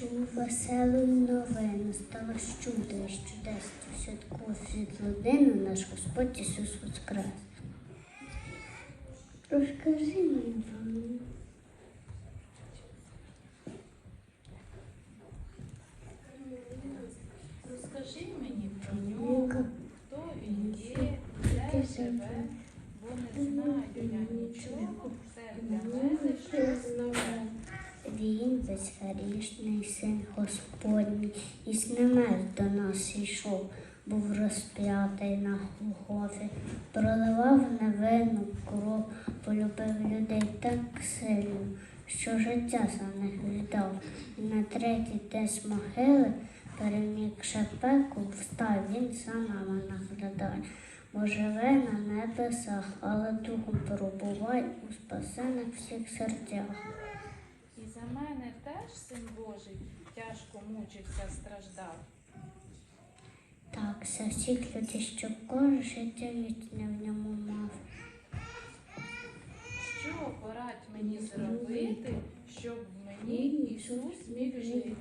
чув веселу новину, стало чудо і чудесно. Святку світлу дину наш Господь Ісус Воскрес. Розкажи мені про нього. Розкажи мені про нього, хто він є, де живе, бо не знаю я нічого, Безгрішний син Господній, і з до нас йшов, був розп'ятий на Голгофі, проливав невинну кров, полюбив людей так сильно, що життя за них віддав. На третій день могили, перемігши пеку, встав він за нами наглядає. Бо живе на небесах, але духом пробувай у спасених всіх серцях. Теж син Божий тяжко мучився, страждав. Так, за всіх людей, що кожен життя вічне в ньому мав. Що порадь мені зробити, щоб в мені Ісус міг жити?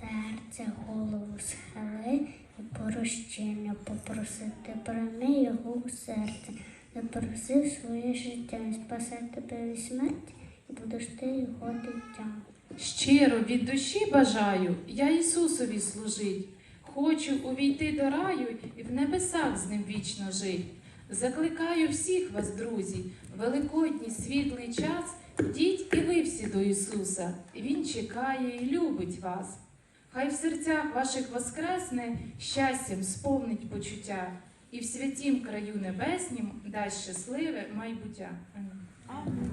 Серце голову схили і прощення попросити. Прийми його у серце, запроси своє життя, і спасе тебе від смерті, будеш ти його дитям. Щиро від душі бажаю я Ісусові служить. Хочу увійти до раю і в небесах з ним вічно жить. Закликаю всіх вас, друзі, в великодній світлий час. Йдіть і ви всі до Ісуса. Він чекає і любить вас. Хай в серцях ваших воскресне щастям сповнить почуття, і в святім краю небеснім дасть щасливе майбуття. Амінь.